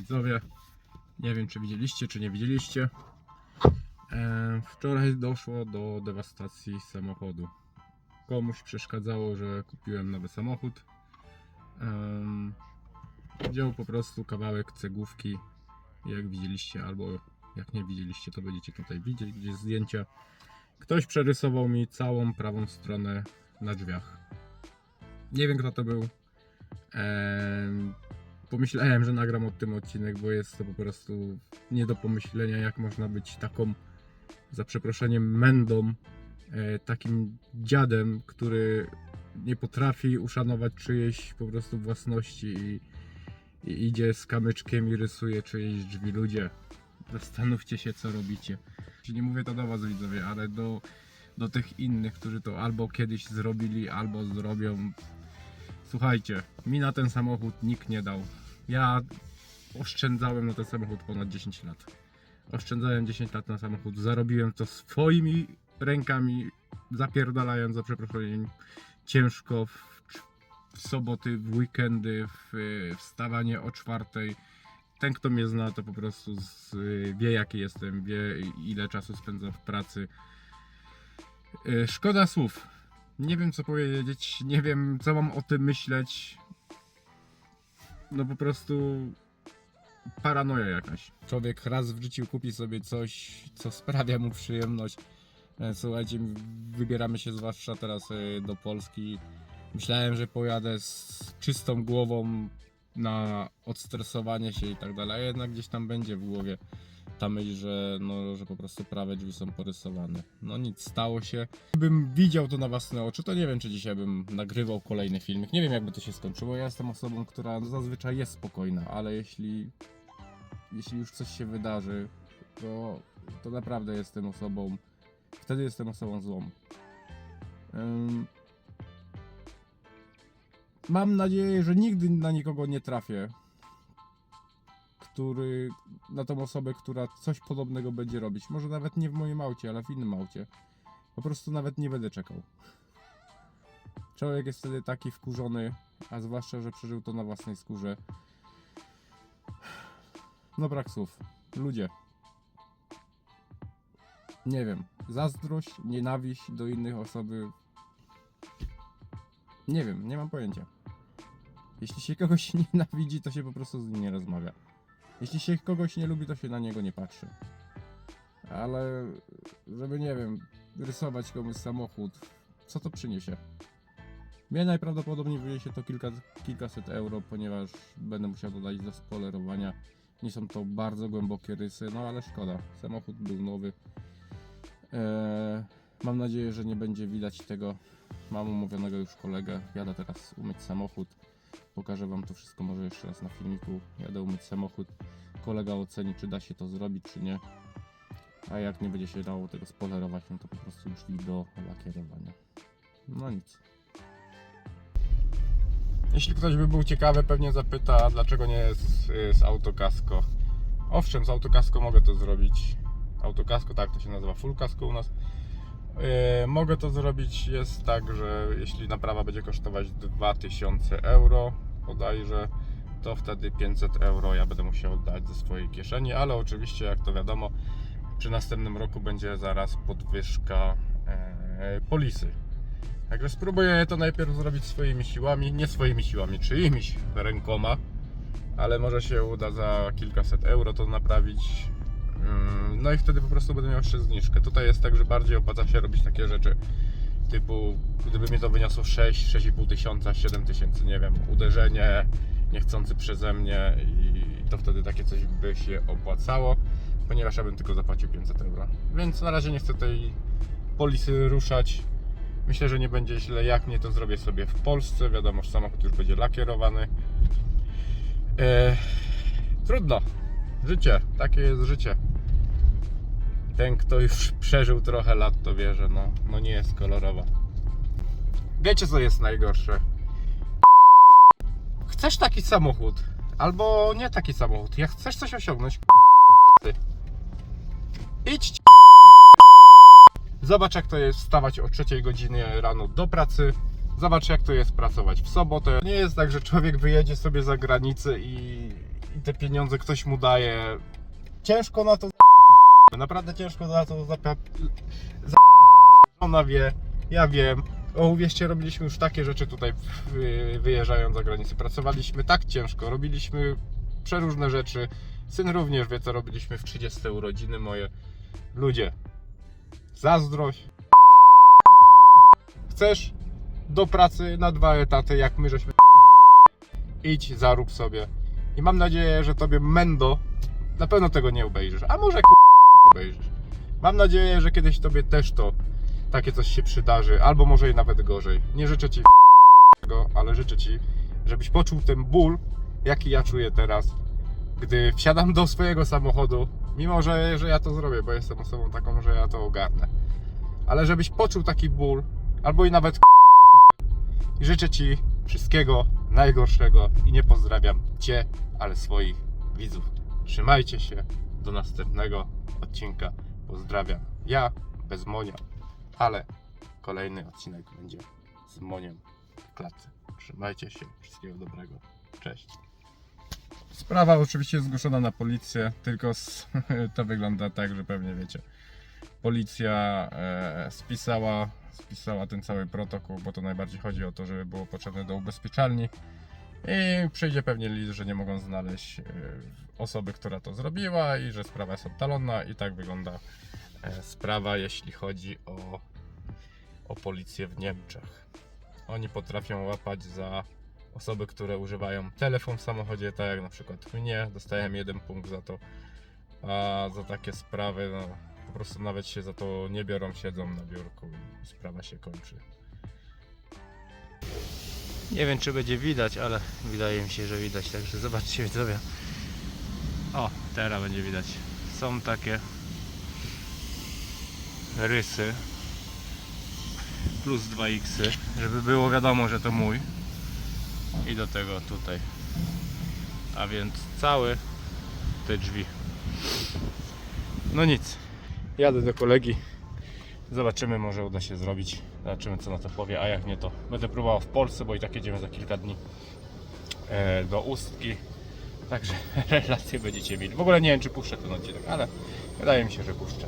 widzowie. Nie wiem, czy widzieliście, czy nie widzieliście. Wczoraj doszło do dewastacji samochodu. Komuś przeszkadzało, że kupiłem nowy samochód. Wziął po prostu kawałek cegłówki, jak widzieliście, albo jak nie widzieliście, to będziecie tutaj widzieć, gdzie zdjęcia. Ktoś przerysował mi całą prawą stronę na drzwiach. Nie wiem kto to był. Em, pomyślałem, że nagram o tym odcinek, bo jest to po prostu nie do pomyślenia, jak można być taką, za przeproszeniem, mędą, e, takim dziadem, który nie potrafi uszanować czyjejś po prostu własności i, i idzie z kamyczkiem i rysuje czyjeś drzwi. Ludzie, zastanówcie się, co robicie. Nie mówię to do was, widzowie, ale do, do tych innych, którzy to albo kiedyś zrobili, albo zrobią. Słuchajcie, mi na ten samochód nikt nie dał. Ja oszczędzałem na ten samochód ponad 10 lat. Oszczędzałem 10 lat na samochód, zarobiłem to swoimi rękami, zapierdalając za przeproszeniem ciężko w, w soboty, w weekendy, w wstawanie o czwartej. Ten, kto mnie zna, to po prostu z, wie, jaki jestem, wie, ile czasu spędzam w pracy. Szkoda słów. Nie wiem, co powiedzieć, nie wiem, co mam o tym myśleć. No po prostu paranoja jakaś. Człowiek raz w życiu kupi sobie coś, co sprawia mu przyjemność. E, Słuchajcie, wybieramy się zwłaszcza teraz e, do Polski. Myślałem, że pojadę z czystą głową na odstresowanie się i tak dalej, a jednak gdzieś tam będzie w głowie ta myśl, że, no, że po prostu prawe drzwi są porysowane. No nic, stało się. Gdybym widział to na własne oczy, to nie wiem, czy dzisiaj bym nagrywał kolejny filmik. Nie wiem, jakby to się skończyło. Ja jestem osobą, która zazwyczaj jest spokojna, ale jeśli, jeśli już coś się wydarzy, to, to naprawdę jestem osobą, wtedy jestem osobą złą. Ym, Mam nadzieję, że nigdy na nikogo nie trafię, który na tą osobę, która coś podobnego będzie robić. Może nawet nie w moim aucie, ale w innym aucie. Po prostu nawet nie będę czekał. Człowiek jest wtedy taki wkurzony, a zwłaszcza, że przeżył to na własnej skórze. No brak słów. Ludzie. Nie wiem. Zazdrość, nienawiść do innych osoby. Nie wiem, nie mam pojęcia. Jeśli się kogoś nienawidzi, to się po prostu z nim nie rozmawia. Jeśli się kogoś nie lubi, to się na niego nie patrzy. Ale żeby nie wiem, rysować komuś samochód, co to przyniesie? Mnie najprawdopodobniej wyniesie to kilka, kilkaset euro, ponieważ będę musiał dodać do spolerowania. Nie są to bardzo głębokie rysy, no ale szkoda. Samochód był nowy. Eee, mam nadzieję, że nie będzie widać tego. Mam umówionego już kolegę. Jadę teraz umyć samochód. Pokażę Wam to wszystko może jeszcze raz na filmiku. Jadę umyć samochód. Kolega oceni, czy da się to zrobić, czy nie. A jak nie będzie się dało tego spolerować, no to po prostu drzwi do lakierowania. No nic. Jeśli ktoś by był ciekawy, pewnie zapyta, dlaczego nie jest y, z autokasko. Owszem, z autokasko mogę to zrobić. Autokasko, tak to się nazywa, full kasko u nas. Yy, mogę to zrobić, jest tak, że jeśli naprawa będzie kosztować 2000 euro, bodajże, to wtedy 500 euro ja będę musiał dać ze swojej kieszeni, ale oczywiście, jak to wiadomo, przy następnym roku będzie zaraz podwyżka e, polisy. Także spróbuję to najpierw zrobić swoimi siłami, nie swoimi siłami, czyimiś rękoma, ale może się uda za kilkaset euro to naprawić. Mm, No i wtedy po prostu będę miał jeszcze zniżkę. Tutaj jest tak, że bardziej opłaca się robić takie rzeczy typu, gdyby mi to wyniosło 6, 6,5 tysiąca, 7 tysięcy, nie wiem, uderzenie niechcący przeze mnie i to wtedy takie coś by się opłacało, ponieważ ja bym tylko zapłacił 500 euro. Więc na razie nie chcę tej polisy ruszać. Myślę, że nie będzie źle, jak nie to zrobię sobie w Polsce. Wiadomo, że samochód już będzie lakierowany. E, trudno. Życie, takie jest życie. Ten, kto już przeżył trochę lat, to wie, że no, no nie jest kolorowa. Wiecie, co jest najgorsze? Chcesz taki samochód, albo nie taki samochód. Jak chcesz coś osiągnąć, idź. Zobacz, jak to jest wstawać o 3 godzinie rano do pracy. Zobacz, jak to jest pracować w sobotę. Nie jest tak, że człowiek wyjedzie sobie za granicę i, i te pieniądze ktoś mu daje. Ciężko na to Naprawdę ciężko na to zapia... za... Ona wie, ja wiem. O, uwierzcie, robiliśmy już takie rzeczy tutaj wy- wyjeżdżając za granicę. Pracowaliśmy tak ciężko, robiliśmy przeróżne rzeczy. Syn również wie, co robiliśmy w 30 urodziny moje. Ludzie, zazdrość. Chcesz do pracy na dwa etaty, jak my żeśmy idź, zarób sobie. I mam nadzieję, że tobie Mendo na pewno tego nie obejrzysz. A może ku... obejrzysz. Mam nadzieję, że kiedyś tobie też to takie coś się przydarzy, albo może i nawet gorzej. Nie życzę ci tego, ale życzę ci, żebyś poczuł ten ból, jaki ja czuję teraz, gdy wsiadam do swojego samochodu, mimo że, że ja to zrobię, bo jestem osobą taką, że ja to ogarnę. Ale żebyś poczuł taki ból, albo i nawet i życzę ci wszystkiego najgorszego i nie pozdrawiam cię, ale swoich widzów. Trzymajcie się do następnego odcinka. Pozdrawiam. Ja bez Monia, ale kolejny odcinek będzie z Moniem w klatce. Trzymajcie się. Wszystkiego dobrego. Cześć. Sprawa oczywiście jest zgłoszona na policję, tylko s- to wygląda tak, że pewnie wiecie. Policja e, spisała, spisała ten cały protokół, bo to najbardziej chodzi o to, żeby było potrzebne do ubezpieczalni. I przyjdzie pewnie list, że nie mogą znaleźć e, osoby, która to zrobiła i że sprawa jest odtalona i tak wygląda e, sprawa, jeśli chodzi o, o policję w Niemczech. Oni potrafią łapać za osoby, które używają telefon w samochodzie, tak jak na przykład mnie, dostałem jeden punkt za to, a za takie sprawy, no po prostu nawet się za to nie biorą, siedzą na biurku i sprawa się kończy. Nie wiem czy będzie widać, ale wydaje mi się, że widać, także zobaczcie widzowie. O, teraz będzie widać. Są takie rysy plus 2x, żeby było wiadomo, że to mój. I do tego tutaj. A więc cały te drzwi. No nic. Jadę do kolegi. Zobaczymy, może uda się zrobić. Zobaczymy, co na to powie, a jak nie, to będę próbował w Polsce, bo i tak jedziemy za kilka dni e, do Ustki. Także relacje będziecie mieli. W ogóle nie wiem, czy puszczę ten odcinek, ale wydaje mi się, że puszczę.